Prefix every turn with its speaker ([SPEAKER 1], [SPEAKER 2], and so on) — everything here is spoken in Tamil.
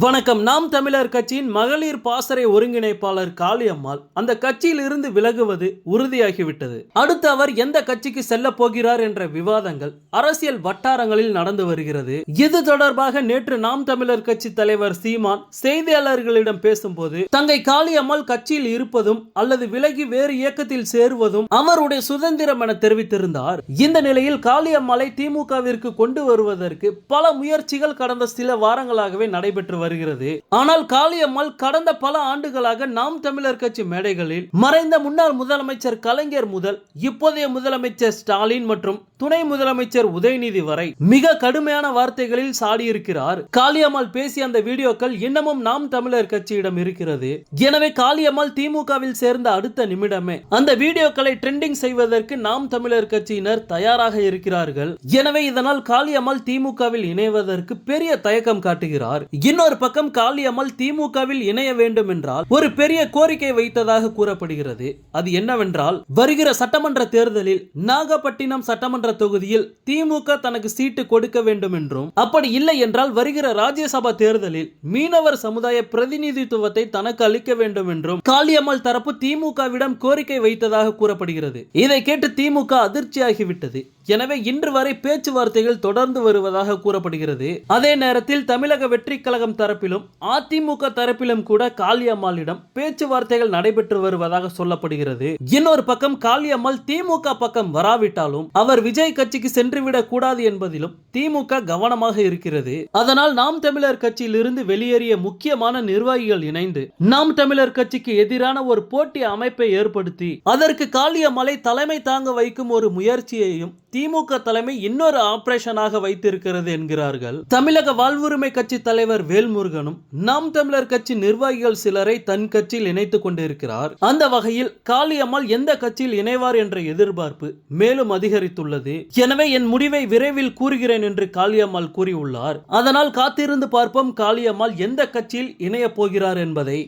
[SPEAKER 1] வணக்கம். நாம் தமிழர் கட்சியின் மகளிர் பாசறை ஒருங்கிணைப்பாளர் காளியம்மாள் அந்த கட்சியில் இருந்து விலகுவது உறுதியாகிவிட்டது. அடுத்து அவர் எந்த கட்சிக்கு செல்ல போகிறார் என்ற விவாதங்கள் அரசியல் வட்டாரங்களில் நடந்து வருகிறது. இது தொடர்பாக நேற்று நாம் தமிழர் கட்சி தலைவர் சீமான் செய்தியாளர்களிடம் பேசும்போது தங்கை காளியம்மாள் கட்சியில் இருப்பதும் அல்லது விலகி வேறு இயக்கத்தில் சேருவதும் அவருடைய சுதந்திரம் என தெரிவித்திருந்தார். இந்த நிலையில் காளியம்மாளை திமுகவிற்கு கொண்டு வருவதற்கு பல முயற்சிகள் கடந்த சில வாரங்களாகவே நடைபெற்று வருகிறது. ஆனால் காளியம்மாள் கடந்த பல ஆண்டுகளாக நாம் தமிழர் கட்சி மேடைகளில் மறைந்த முன்னாள் முதலமைச்சர் கலைஞர் முதல் இப்போதைய முதலமைச்சர் ஸ்டாலின் மற்றும் துணை முதலமைச்சர் உதயநிதி வரை மிக கடுமையான வார்த்தைகளில் சாடியிருக்கிறார். காளியம்மாள் பேசிய அந்த வீடியோக்கள் இன்னமும் நாம் தமிழர் கட்சியிடம் இருக்கிறது. எனவே காளியம்மாள் திமுகவில் சேர்ந்த அடுத்த நிமிடமே அந்த வீடியோக்களை ட்ரெண்டிங் செய்வதற்கு நாம் தமிழர் கட்சியினர் தயாராக இருக்கிறார்கள். எனவே இதனால் காளியம்மாள் திமுகவில் இணைவதற்கு பெரிய தயக்கம் காட்டுகிறார். இன்னொரு பக்கம் காளியம்மாள் திமுகவில் இணைய வேண்டும் என்றால் ஒரு பெரிய கோரிக்கை வைத்ததாக கூறப்படுகிறது. அது என்னவென்றால் வருகிற சட்டமன்ற தேர்தலில் நாகப்பட்டினம் சட்டமன்ற தொகுதியில் திமுக தனக்கு சீட்டு கொடுக்க வேண்டும் என்றும் அப்படி இல்லை என்றால் வருகிற ராஜ்யசபா தேர்தலில் மீனவர் சமுதாய பிரதிநிதித்துவத்தை தனக்கு அளிக்க வேண்டும் என்றும் காளியம்மாள் தரப்பு திமுகவிடம் கோரிக்கை வைத்ததாக கூறப்படுகிறது. இதை கேட்டு திமுக அதிர்ச்சியாகிவிட்டது. எனவே இன்று வரை பேச்சுவார்த்தைகள் தொடர்ந்து வருவதாக கூறப்படுகிறது. அதே நேரத்தில் தமிழக வெற்றி கழகம் தரப்பிலும் அதிமுக தரப்பிலும் கூட காளியம்மாளிடம் பேச்சுவார்த்தைகள் நடைபெற்று வருவதாக சொல்லப்படுகிறது. இன்னொரு பக்கம் காளியம்மாள் திமுக பக்கம் வராவிட்டாலும் அவர் விஜய் கட்சிக்கு சென்றுவிடக் கூடாது என்பதிலும் திமுக கவனமாக இருக்கிறது. அதனால் நாம் தமிழர் கட்சியில் இருந்து வெளியேறிய முக்கியமான நிர்வாகிகள் இணைந்து நாம் தமிழர் கட்சிக்கு எதிரான ஒரு போட்டி அமைப்பை ஏற்படுத்தி அதற்கு காளியம்மாளை தலைமை தாங்க வைக்கும் ஒரு முயற்சியையும் திமுக தலைமை இன்னொரு ஆபரேஷனாக வைத்திருக்கிறது என்கிறார்கள். தமிழக வாழ்வுரிமை கட்சி தலைவர் வேல்முருகனும் நாம் தமிழர் கட்சி நிர்வாகிகள் சிலரை தன் கட்சியில் இணைத்துக் கொண்டிருக்கிறார். அந்த வகையில் காளியம்மாள் எந்த கட்சியில் இணைவார் என்ற எதிர்பார்ப்பு மேலும் அதிகரித்துள்ளது. எனவே என் முடிவை விரைவில் கூறுகிறேன் என்று காளியம்மாள் கூறியுள்ளார். அதனால் காத்திருந்து பார்ப்போம் காளியம்மாள் எந்த கட்சியில் இணைய போகிறார் என்பதை.